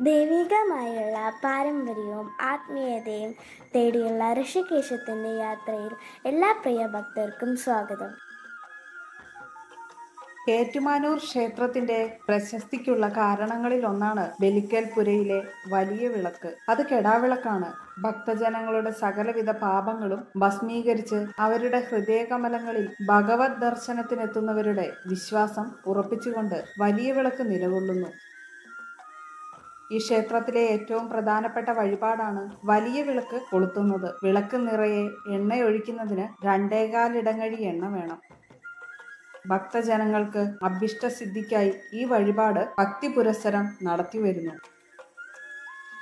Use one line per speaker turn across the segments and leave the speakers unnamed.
ദൈവികമായുള്ള പാരമ്പര്യവും ആത്മീയതയും തേടിയുള്ള ഋഷികേശത്തിന്റെ യാത്രയിൽ എല്ലാ പ്രിയ ഭക്തർക്കും സ്വാഗതം.
ഏറ്റുമാനൂർ ക്ഷേത്രത്തിന്റെ പ്രശസ്തിക്കുള്ള കാരണങ്ങളിൽ ഒന്നാണ് ബലിക്കൽപുരയിലെ വലിയ വിളക്ക്. അത് കെടാവിളക്കാണ്. ഭക്തജനങ്ങളുടെ സകലവിധ പാപങ്ങളും ഭസ്മീകരിച്ച് അവരുടെ ഹൃദയകമലങ്ങളിൽ ഭഗവത് ദർശനത്തിനെത്തുന്നവരുടെ വിശ്വാസം ഉറപ്പിച്ചുകൊണ്ട് വലിയ വിളക്ക് നിലകൊള്ളുന്നു. ഈ ക്ഷേത്രത്തിലെ ഏറ്റവും പ്രധാനപ്പെട്ട വഴിപാടാണ് വലിയ വിളക്ക് കൊളുത്തുന്നത്. വിളക്ക് നിറയെ എണ്ണയൊഴിക്കുന്നതിന് രണ്ടേകാലിടങ്ങഴി എണ്ണ വേണം. ഭക്തജനങ്ങൾക്ക് അഭിഷ്ടസിദ്ധിക്കായി ഈ വഴിപാട് ഭക്തി പുരസ്സരം നടത്തിവരുന്നു.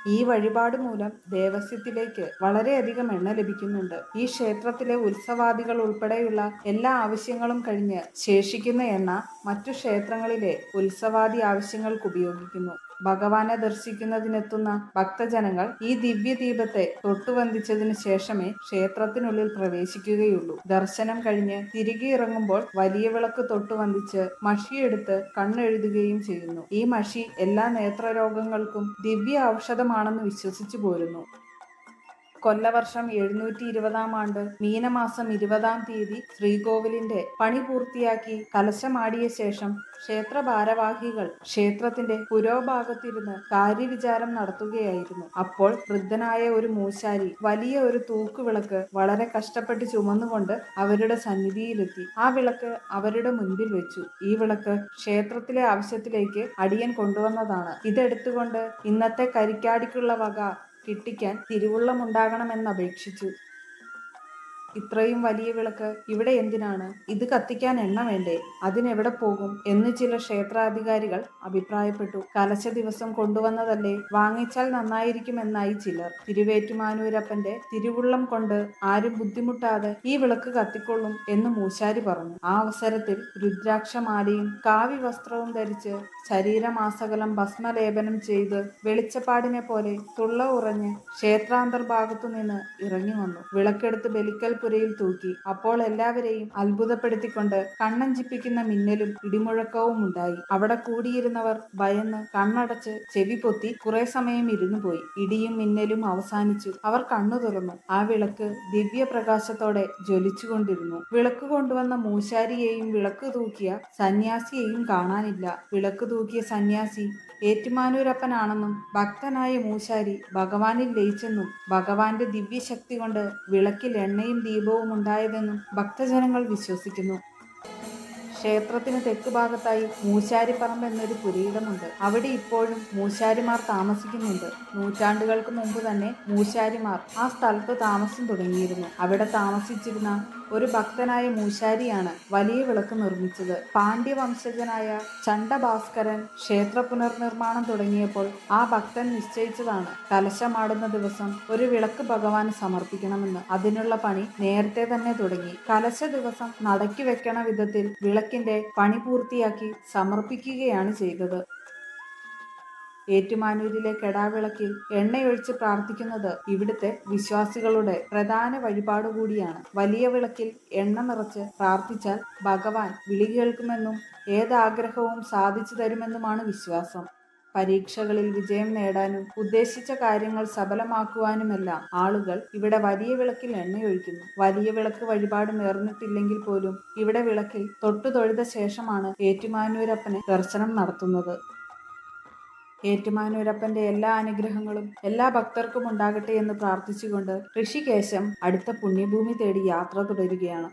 ഈ വഴിപാട് മൂലം ദേവസ്യത്തിലേക്ക് വളരെയധികം എണ്ണ ലഭിക്കുന്നുണ്ട്. ഈ ക്ഷേത്രത്തിലെ ഉത്സവാദികൾ ഉൾപ്പെടെയുള്ള എല്ലാ ആവശ്യങ്ങളും കഴിഞ്ഞ് ശേഷിക്കുന്ന എണ്ണ മറ്റു ക്ഷേത്രങ്ങളിലെ ഉത്സവാദി ആവശ്യങ്ങൾക്ക് ഉപയോഗിക്കുന്നു. ഭഗവാനെ ദർശിക്കുന്നതിനെത്തുന്ന ഭക്തജനങ്ങൾ ഈ ദിവ്യ ദീപത്തെ തൊട്ടുവന്ധിച്ചതിനു ശേഷമേ ക്ഷേത്രത്തിനുള്ളിൽ പ്രവേശിക്കുകയുള്ളൂ. ദർശനം കഴിഞ്ഞ് തിരികെ ഇറങ്ങുമ്പോൾ വലിയ വിളക്ക് തൊട്ടുവന്ദിച്ച് മഷിയെടുത്ത് കണ്ണെഴുതുകയും ചെയ്യുന്നു. ഈ മഷി എല്ലാ നേത്രരോഗങ്ങൾക്കും ദിവ്യ ഔഷധമാണെന്ന് വിശ്വസിച്ചു പോരുന്നു. കൊല്ലവർഷം എഴുന്നൂറ്റി ഇരുപതാം ആണ്ട് മീനമാസം ഇരുപതാം തീയതി ശ്രീകോവിലിന്റെ പണി പൂർത്തിയാക്കി കലശമാടിയ ശേഷം ക്ഷേത്ര ഭാരവാഹികൾ ക്ഷേത്രത്തിന്റെ പുരോഭാഗത്തിരുന്ന് കാര്യവിചാരം നടത്തുകയായിരുന്നു. അപ്പോൾ വൃദ്ധനായ ഒരു മൂശാരി വലിയ ഒരു തൂക്കുവിളക്ക് വളരെ കഷ്ടപ്പെട്ട് ചുമന്നുകൊണ്ട് അവരുടെ സന്നിധിയിലെത്തി. ആ വിളക്ക് അവരുടെ മുൻപിൽ വെച്ചു. ഈ വിളക്ക് ക്ഷേത്രത്തിലെ ആവശ്യത്തിലേക്ക് അടിയൻ കൊണ്ടുവന്നതാണ്. ഇതെടുത്തുകൊണ്ട് ഇന്നത്തെ കരിക്കാടിക്കുള്ള വക കിട്ടിക്കാൻ തിരുവുള്ളമുണ്ടാകണമെന്ന് അപേക്ഷിച്ചു. ഇത്രയും വലിയ വിളക്ക് ഇവിടെ എന്തിനാണ്? ഇത് കത്തിക്കാൻ എണ്ണ വേണ്ടേ? അതിനെവിടെ പോകും? എന്ന് ചില ക്ഷേത്രാധികാരികൾ അഭിപ്രായപ്പെട്ടു. കലശ ദിവസം കൊണ്ടുവന്നതല്ലേ? വാങ്ങിച്ചാൽ നന്നായിരിക്കുമെന്നായി ചിലർ. തിരുവേറ്റുമാനൂരപ്പന്റെ തിരുവുള്ളം കൊണ്ട് ആരും ബുദ്ധിമുട്ടാതെ ഈ വിളക്ക് കത്തിക്കൊള്ളും എന്ന് മൂശാരി പറഞ്ഞു. ആ അവസരത്തിൽ രുദ്രാക്ഷമാലയും കാവി വസ്ത്രവും ധരിച്ച് ശരീരമാസകലം ഭസ്മലേപനം ചെയ്ത് വെളിച്ചപ്പാടിനെ പോലെ തുള്ള ഉറഞ്ഞ് ക്ഷേത്രാന്തർഭാഗത്തു നിന്ന് ഇറങ്ങി വന്നു. വിളക്കെടുത്ത് ബലിക്കൽ പുരയിൽ തൂക്കി അപ്പോൾ എല്ലാവരെയും അത്ഭുതപ്പെടുത്തിക്കൊണ്ട് കണ്ണഞ്ചിപ്പിക്കുന്ന മിന്നലും ഇടിമുഴക്കവും ഉണ്ടായി. അവിടെ കൂടിയിരുന്നവർ ഭയന്ന് കണ്ണടച്ച് ചെവി പൊത്തി കുറെ സമയം ഇരുന്നു പോയി. ഇടിയും മിന്നലും അവസാനിച്ചു. അവർ കണ്ണു തുറന്നു. ആ വിളക്ക് ദിവ്യപ്രകാശത്തോടെ ജ്വലിച്ചുകൊണ്ടിരുന്നു. വിളക്ക് കൊണ്ടുവന്ന മൂശാരിയെയും വിളക്ക് തൂക്കിയ സന്യാസിയെയും കാണാനില്ല. വിളക്ക് തൂക്കിയ സന്യാസി ഏറ്റുമാനൂരപ്പനാണെന്നും ഭക്തനായ മൂശാരി ഭഗവാനിൽ ലയിച്ചെന്നും ഭഗവാന്റെ ദിവ്യശക്തി കൊണ്ട് വിളക്കിൽ എണ്ണയും ദീപവും ഉണ്ടായതെന്നും ഭക്തജനങ്ങൾ വിശ്വസിക്കുന്നു. ക്ഷേത്രത്തിന് തെക്ക് ഭാഗത്തായി മൂശാരിപ്പറമ്പ് എന്നൊരു പുരീടമുണ്ട് അവിടെ ഇപ്പോഴും മൂശാരിമാർ താമസിക്കുന്നുണ്ട്. നൂറ്റാണ്ടുകൾക്ക് മുമ്പ് തന്നെ മൂശാരിമാർ ആ സ്ഥലത്ത് താമസം തുടങ്ങിയിരുന്നു. അവിടെ താമസിച്ചിരുന്ന ഒരു ഭക്തനായ മൂശാരിയാണ് വലിയ വിളക്ക് നിർമ്മിച്ചത്. പാണ്ഡ്യവംശജനായ ചണ്ഡഭാസ്കരൻ ക്ഷേത്ര പുനർനിർമ്മാണം തുടങ്ങിയപ്പോൾ ആ ഭക്തൻ നിശ്ചയിച്ചതാണ് കലശമാടുന്ന ദിവസം ഒരു വിളക്ക് ഭഗവാന് സമർപ്പിക്കണമെന്ന്. അതിനുള്ള പണി നേരത്തെ തന്നെ തുടങ്ങി. കലശ ദിവസം നടക്കി വെക്കണ വിധത്തിൽ വിളക്കിന്റെ പണി പൂർത്തിയാക്കി സമർപ്പിക്കുകയാണ് ചെയ്തത്. ഏറ്റുമാനൂരിലെ കെടാവിളക്കിൽ എണ്ണയൊഴിച്ച് പ്രാർത്ഥിക്കുന്നത് ഇവിടുത്തെ വിശ്വാസികളുടെ പ്രധാന വഴിപാടുകൂടിയാണ്. വലിയ വിളക്കിൽ എണ്ണ നിറച്ച് പ്രാർത്ഥിച്ചാൽ ഭഗവാൻ വിളി കേൾക്കുമെന്നും ഏതാഗ്രഹവും സാധിച്ചു തരുമെന്നുമാണ് വിശ്വാസം. പരീക്ഷകളിൽ വിജയം നേടാനും ഉദ്ദേശിച്ച കാര്യങ്ങൾ സഫലമാക്കുവാനുമെല്ലാം ആളുകൾ ഇവിടെ വലിയ വിളക്കിൽ എണ്ണയൊഴിക്കുന്നു. വലിയ വിളക്ക് വഴിപാട് നേർന്നിട്ടില്ലെങ്കിൽ പോലും ഇവിടെ വിളക്കിൽ തൊട്ടു തൊഴുത ശേഷമാണ് ഏറ്റുമാനൂരപ്പനെ ദർശനം നടത്തുന്നത്. ഏറ്റുമാനൂരപ്പന്റെ എല്ലാ അനുഗ്രഹങ്ങളും എല്ലാ ഭക്തർക്കും ഉണ്ടാകട്ടെ എന്ന് പ്രാർത്ഥിച്ചുകൊണ്ട് ഋഷികേശം അടുത്ത പുണ്യഭൂമി തേടി യാത്ര തുടരുകയാണ്.